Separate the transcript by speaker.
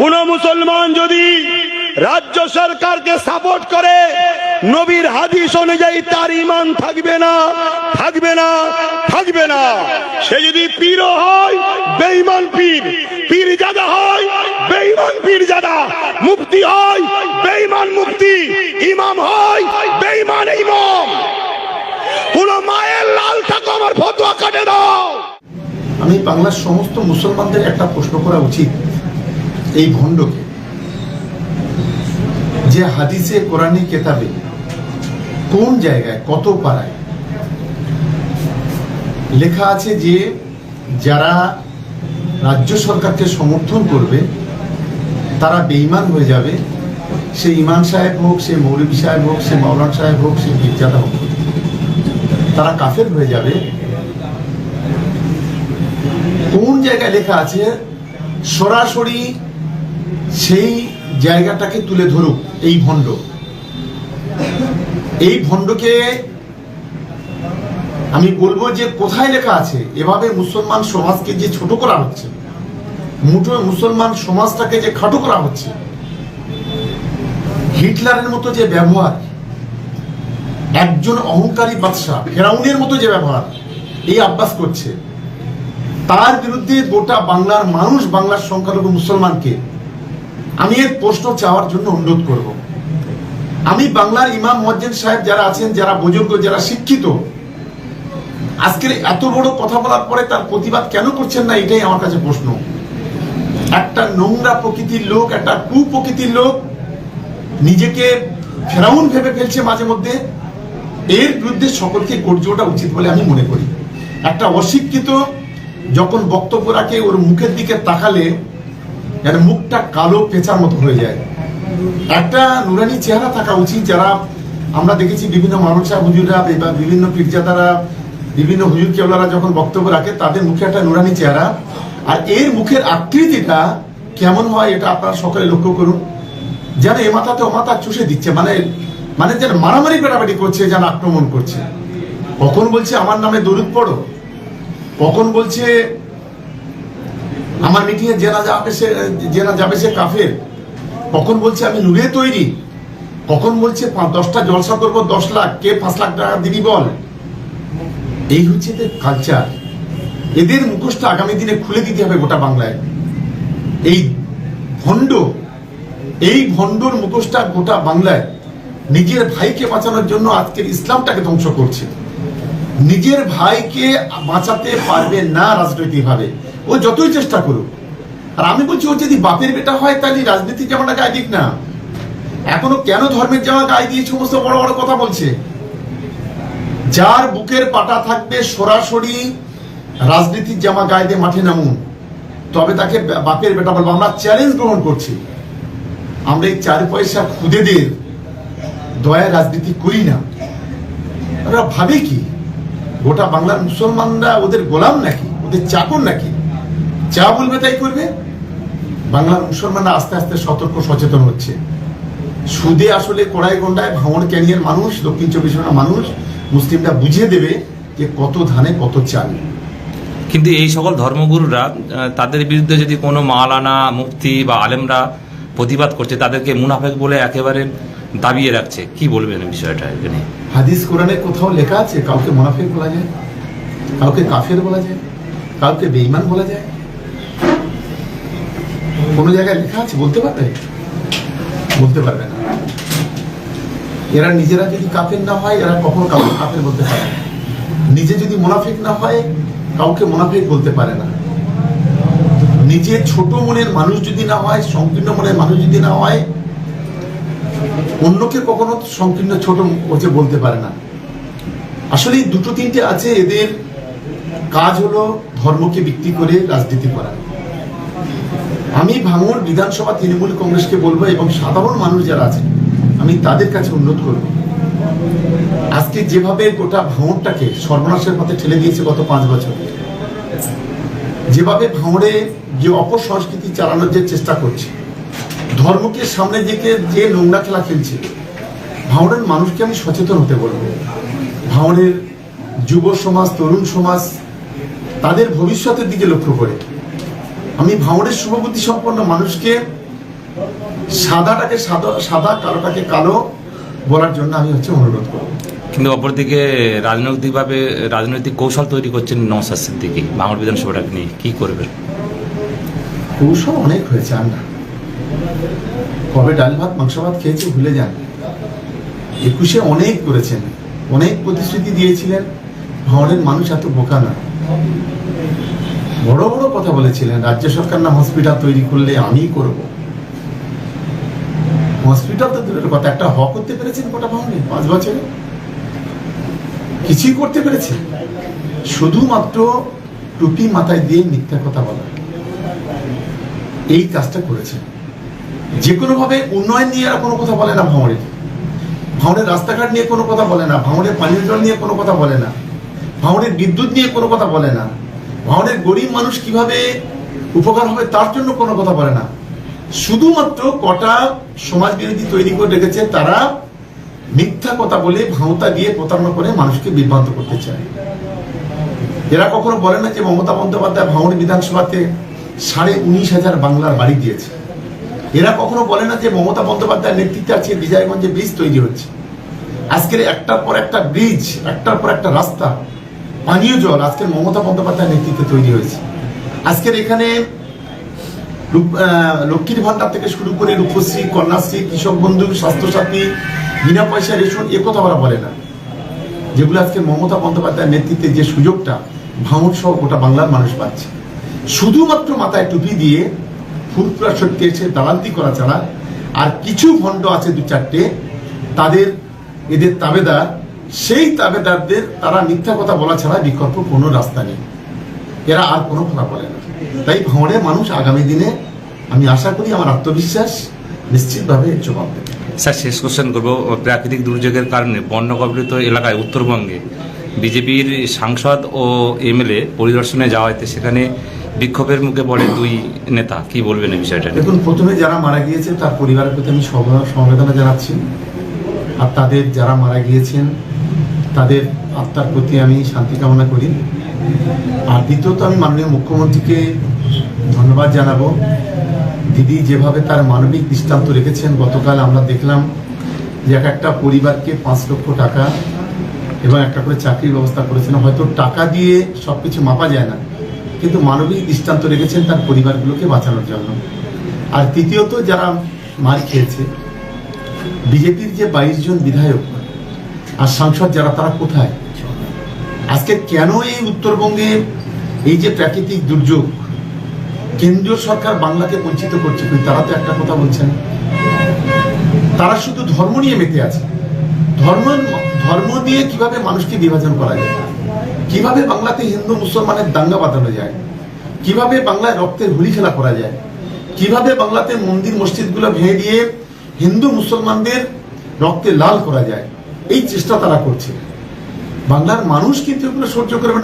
Speaker 1: কোন মুসলমান যদি রাজ্য সরকারকে সাপোর্ট করে, নবীর হাদিস অনুযায়ী তার ইমান থাকবে না থাকবে না থাকবে না। সে যদি পীর হয়, বেঈমান পীর পীর জাদা হয়, বেঈমান পীর জাদা মুফতি হয়, বেঈমান মুফতি। ইমাম হয়, বেঈমান ইমাম। কোন মায়ের লাল থাকো, আমার ফতোয়া কাটে দাও।
Speaker 2: আমি বাংলার সমস্ত মুসলমানদের একটা প্রশ্ন করা উচিত। এই ভণ্ডকে। যে হাদিসে কোরআনী কেতাবে কোন জায়গায়, কত পাড়ায় লেখা আছে যে যারা রাজ্য সরকারকে সমর্থন করবে, তারা বেঈমান হয়ে যাবে। সে ইমাম সাহেব হোক, সে মৌলভী সাহেব হোক, সে মাওলান সাহেব হোক, সে মির্জাদা হোক, তারা কাফের হয়ে যাবে। কোন জায়গায় লেখা আছে, সরাসরি সেই জায়গাটাকে তুলে ধরুক, এই ভণ্ড। এই ভণ্ডকে আমি বলব যে কোথায় লেখা আছে, এভাবে মুসলমান সমাজকে যে ছোট করা হচ্ছে, মুঠো মুসলমান সমাজটাকে যে খাটো করা হচ্ছে, হিটলারের মতো যে ব্যবহার, একজন অহংকারী বাদশাহ, ফেরাউনের মতো যে ব্যবহার এই আব্বাস করছে, তার বিরুদ্ধে গোটা বাংলার মানুষ, বাংলার সংখ্যালঘু মুসলমানকে আমি এর প্রশ্ন চাওয়ার জন্য অনুরোধ করব। আমি বাংলার ইমাম মজ্জেন সাহেব যারা আছেন, যারা বুজুর্গ যারা শিক্ষিত, আজকের এত বড় কথা বলার পরে তার প্রতিবাদ কেন করছেন না, এটাই আমার কাছে প্রশ্ন। একটা নোংরা প্রকৃতির লোক, একটা কু প্রকৃতির লোক নিজেকে ফেরাউন ভেবে ফেলছে মাঝে মধ্যে। এর বিরুদ্ধে সকলকে গর্জে ওঠা উচিত বলে আমি মনে করি। একটা অশিক্ষিত যখন বক্তব্য রাখে, ওর মুখের দিকে তাকালে এর মুখটা কালো পেঁচার মতো হয়ে যায়। একটা নুরানি চেহারা থাকা উচিত যারা আমরা দেখেছি বিভিন্ন মানুষা হুজুররা বা বিভিন্ন পীরজাদারা, বিভিন্ন হুজুর কেওলারা যখন বক্তব্য রাখে, তাদের মুখে একটা নুরানি চেহারা। আর এর মুখের আকৃতিটা কেমন হয় এটা আপনারা সকলে লক্ষ্য করুন। যেন এ মাথাতে ও মাথা চুষে দিচ্ছে মানে মানে যেন মারামারি পেটাপাটি করছে, যেন আক্রমণ করছে। কখন বলছে, আমার নামে দরুদ পড়ো? কখন বলছে আমার মিটিংয়ে জেনা যাবে সে, জেনা যাবে সে কাফের। কখন বলছে আমি নুরে তৈরি? কখন বলছে দশটা জলসা করব, দশ লাখ। কে পাঁচ লাখ টাকা দিবি বল? এই হচ্ছে এদের কালচার এদের মুখোশটা আগামী দিনে খুলে দিতে হবে গোটা বাংলায়। এই ভণ্ড, এই ভণ্ডর মুখোশটা গোটা বাংলায় নিজের ভাইকে বাঁচানোর জন্য আজকের ইসলামটাকে ধ্বংস করছে। নিজের ভাইকে বাঁচাতে পারবে না রাজনৈতিকভাবে। ও যতই চেষ্টা করুক। আর আমি বলছি, ও যদি বাপের বেটা হয়, তাহলে রাজনীতির জামাটা গায়ে দিক না। এখনও কেন ধর্মের জামা গায়ে দিয়ে সমস্ত বড় বড় কথা বলছে? যার বুকের পাটা থাকবে সরাসরি রাজনীতির জামা গায়ে দিয়ে মাঠে নামুন। তবে তাকে বাপের বেটা বলব। আমরা চ্যালেঞ্জ গ্রহণ করছি। আমরা এই চার পয়সা খুদেদের দয়া রাজনীতি করি না। ওরা ভাবে কি? গোটা বাংলার মুসলমানরা ওদের গোলাম নাকি? ওদের চাকর নাকি? যা বলবে তাই করবে। বাংলার মুসলমানরা আস্তে আস্তে সতর্ক সচেতন হচ্ছে। সুদে আসলে কড়াই গন্ডায় ভাঙন ক্যানিয়ার মানুষ দক্ষিণ চব্বিশ পরগনার মানুষ মুসলিমরা বুঝিয়ে দেবে যে কত ধানে কত চাল।
Speaker 3: কিন্তু এই সকল ধর্মগুরুরা তাদের বিরুদ্ধে যদি কোনো মাওলানা মুফতি বা আলেমরা প্রতিবাদ করছে তাদেরকে মুনাফেক বলে একেবারে দাবিয়ে রাখছে। কি বলবেন বিষয়টা এখানে?
Speaker 2: হাদিস কোরআনে কোথাও লেখা আছে কাউকে মোনাফিক বলা যায় কাউকে কাফের বলা যায় কাউকে বেঈমান বলা যায়। কোনো জায়গায় লেখা আছে? বলতে পারবে? বলতে পারবে না। এরা নিজেরা যদি কাফের না হয়, এরা কখনো কাউকে কাফের বলতে পারে না। নিজে যদি মোনাফিক না হয়, কাউকে মোনাফিক বলতে পারে না। নিজে ছোট মনের মানুষ যদি না হয়, সংকীর্ণ মনের মানুষ যদি না হয়, অন্যকে কখনো সংকীর্ণ ছোট হচ্ছে বলতে পারে না। আসলে দুটো তিনটে আছে, এদের কাজ হলো ধর্মকে বিক্রি করে রাজনীতি করা। আমি ভাঙর বিধানসভা তৃণমূল কংগ্রেসকে বলব এবং সাধারণ মানুষ যারা আছে আমি তাদের কাছে অনুরোধ করব। আজকে যেভাবে গোটা ভাঙরটাকে সর্বনাশের পথে ঠেলে দিয়েছে গত পাঁচ বছর, যেভাবে ভাঙড়ে যে অপসংস্কৃতি চালানোর যে চেষ্টা করছে, ধর্মকে সামনে দিকে যে নোংরা খেলা খেলছে, ভাঙড়ের মানুষকে আমি সচেতন হতে বলব। ভাঙড়ের যুব সমাজ, তরুণ সমাজ, তাদের ভবিষ্যতের দিকে লক্ষ্য করে। আমি ভাঙড়ের শুভবুদ্ধি সম্পন্ন মানুষকে সাদাটাকে সাদা সাদা কালোটাকে কালো বলার জন্য আমি হচ্ছে অনুরোধ করব।
Speaker 3: কিন্তু অপরদিকে রাজনৈতিকভাবে রাজনৈতিক কৌশল তৈরি করছেন নওসাদ সিদ্দিকি বাংলা বিধানসভাটাকে নিয়ে কী করবেন?
Speaker 2: কৌশল অনেক হয়েছে আর না। কবে ডাল ভাত মাংস ভাত খেয়েছে ভুলে যান। একুশে অনেক করেছেন অনেক প্রতিশ্রুতি দিয়েছিলেন। ভাঙড়ের মানুষ এত বোকা না। বড় বড় কথা বলেছিলেন, রাজ্য সরকার না হসপিটাল তৈরি করলে আমি করব? হসপিটাল তো দূরের কথা, একটা হক করতে পেরেছেন কটা ভাঙনে পাঁচ বছরে? কিছুই করতে পেরেছে শুধুমাত্র টুপি মাথায় দিয়ে মিথ্যা কথা বলা। এই কাজটা করেছে যে কোনো ভাবে উন্নয়ন নিয়ে আর কোনো কথা বলে না ভাঙড়ের ভাঙড়ের রাস্তাঘাট নিয়ে কোনো কথা বলে না ভাঙড়ের পানীয় জল নিয়ে কোনো কথা বলে না ভাঙড়ের বিদ্যুৎ নিয়ে কোনো কথা বলে না। ভাঙড়ের গরিব মানুষ কীভাবে উপকার হবে তার জন্য কোনো কথা বলে না। শুধুমাত্র কটা সমাজ বিরোধী তৈরি করে রেখেছে তারা মিথ্যা কথা বলে ভাঁওতা দিয়ে প্রতারণা করে মানুষকে বিভ্রান্ত করতে চায়। এরা কখনো বলে না যে মমতা বন্দ্যোপাধ্যায় ভাঙড় বিধানসভাতে সাড়ে উনিশ হাজার বাংলার বাড়ি দিয়েছে। এরা কখনো বলে না যে মমতা বন্দ্যোপাধ্যায়ের নেতৃত্বে আছে বিজয়গঞ্জে ব্রিজ তৈরি হচ্ছে। আজকের একটার পর একটা ব্রিজ, একটার পর একটা রাস্তা পানীয় জল আজকের মমতা বন্দ্যোপাধ্যায়ের নেতৃত্বে তৈরি হয়েছে। আজকের এখানে লক্ষ্মীর ভান্ডার থেকে শুরু করে রূপশ্রী, কন্যাশ্রী, কৃষক বন্ধু, স্বাস্থ্যসাথী, বিনা পয়সা রেশন, এ কথা ওরা বলে না। যেগুলো আজকে মমতা বন্দ্যোপাধ্যায়ের নেতৃত্বে যে সুযোগটা, ভাঙন সহ গোটা বাংলার মানুষ পাচ্ছে। শুধুমাত্র মাথায় টুপি দিয়ে ফুরফুরা সত্যি এসে দালান্তি করা ছাড়া আর কিছু ভণ্ড আছে দু চারটে তাদের, এদের তাবেদার সেই তাবেদারদের তারা মিথ্যা কথা বলা ছাড়া বিকল্প কোনো রাস্তা নেই। এরা আর কোনো কথা বলে না। তাই ভাঙড়ের মানুষ আগামী দিনে আমি আশা করি আমার আত্মবিশ্বাস নিশ্চিতভাবে জবাব দেবে।
Speaker 3: স্যার শেষ কোশ্চেন করব। প্রাকৃতিক দুর্যোগের কারণে বন্যা কবলিত এলাকায় উত্তরবঙ্গে বিজেপির সাংসদ ও এমএলএ পরিদর্শনে যাওয়া হয়েছে। সেখানে বিক্ষোভের মুখে পড়ে দুই নেতা। কি বলবেন এই বিষয়টা
Speaker 2: দেখুন প্রথমে যারা মারা গিয়েছে তার পরিবারের প্রতি আমি সম- সমবেদনা জানাচ্ছি। আর তাদের যারা মারা গিয়েছেন তাদের আত্মার প্রতি আমি শান্তি কামনা করি। আর দ্বিতীয়ত আমি মাননীয় মুখ্যমন্ত্রীকে ধন্যবাদ জানাব। দিদি যেভাবে তার মানবিক দৃষ্টান্ত রেখেছেন, গতকাল আমরা দেখলাম যে এক একটা পরিবারকে পাঁচ লক্ষ টাকা এবং একটা করে চাকরির ব্যবস্থা করেছেন। হয়তো টাকা দিয়ে সব কিছু মাপা যায় না, কিন্তু মানবিক দৃষ্টান্ত রেখেছেন তার পরিবারগুলোকে বাঁচানোর জন্য। আর তৃতীয়ত যারা মার খেয়েছে, বিজেপির যে বাইশ জন বিধায়ক আর সাংসদ যারা, তারা কোথায়? আজকে কেন এই উত্তরবঙ্গে এই যে প্রাকৃতিক দুর্যোগ, কেন্দ্রীয় সরকার বাংলাকে বঞ্চিত করছে? কিন্তু তারা তো একটা কথা বলছেন। তারা শুধু ধর্ম নিয়ে মেতে আছে। ধর্ম ধর্ম দিয়ে কীভাবে মানুষকে বিভাজন করা যায়? কীভাবে বাংলাতে হিন্দু, মুসলমানের দাঙ্গা বাঁধানো যায়? কীভাবে বাংলায় রক্তের হোলি খেলা করা যায়? কীভাবে বাংলাতে মন্দির, মসজিদগুলো ভেঙে দিয়ে হিন্দু, মুসলমানদের রক্তে লাল করা যায়? এই চেষ্টা তারা করছে। বাংলার মানুষ কিন্তু এগুলো সহ্য করবে না।